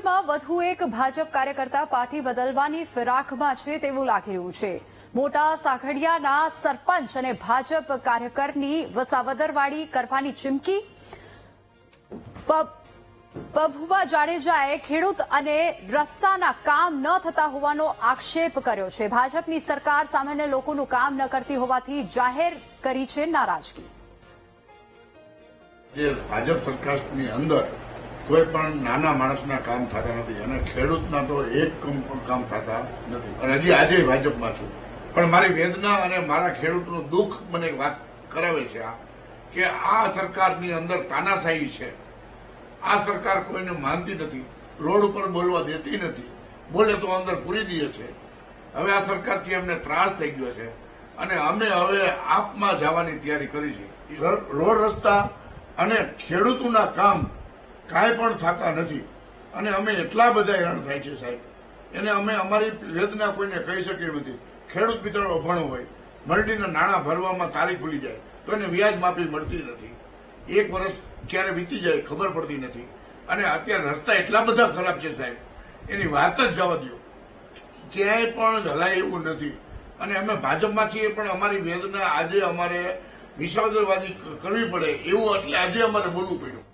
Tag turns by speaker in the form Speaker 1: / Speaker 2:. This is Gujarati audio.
Speaker 1: વિસાવદરમાં વધુ એક ભાજપ કાર્યકર્તા પાર્ટી બદલવાની ફિરાકમાં છે તેવું લાગી રહ્યું છે. મોટા સાખડિયાના સરપંચ અને ભાજપ કાર્યકરની વસાવદરવાળી કરવાની ચીમકી? પ- પભુવા જાડેજાએ ખેડૂત અને રસ્તાના કામ ન થતા હોવાનો આક્ષેપ કર્યો છે. ભાજપની સરકાર સામાન્ય લોકોનું કામ ન કરતી હોવાથી જાહેર કરી છે નારાજગી.
Speaker 2: ભાજપ સરકારની અંદર કોઈ પણ નાના માણસના કામ થતા નથી. અને ખેડૂતના તો એક કમ થતા નથી. અને હજી આજે ભાજપમાં છું. પણ મારી વેદના અને મારા ખેડૂતનું દુઃખ મને વાત કરાવે છે આ, કે આ સરકારની અંદર તાનાશાહી છે. આ સરકાર કોઈને માનતી નથી. રોડ ઉપર બોલવા દેતી નથી. બોલે તો અંદર પૂરી દે છે. હવે આ સરકારથી અમને ત્રાસ થઈ ગયો છે. અને અમે હવે આપમાં જવાની તૈયારી કરી છે. રોડ રસ્તા અને ખેડૂતોના કામ કાંઈ પણ થતા નથી. અને અમે એટલા બધા હેરાન થાય છે સાહેબ. એને અમે અમારી વેદના કોઈને કહી શકીએ નથી. ખેડૂત મિત્રો અભણો હોય મંડીના નાણાં ભરવામાં તારીખ ભૂલી જાય, તો એને વ્યાજ માફી મળતી નથી. એક વર્ષ ક્યારે વીતી જાય, ખબર પડતી નથી. અને અત્યારે રસ્તા એટલા બધા ખરાબ છે સાહેબ. એની વાત જ જવા દો ક્યાંય પણ હલાય એવું નથી. અને અમે ભાજપમાં છીએ પણ અમારી વેદના આજે અમારે વિશ્વાસવાદી કરવી પડે એવું એટલે આજે અમારે બોલવું પડ્યું.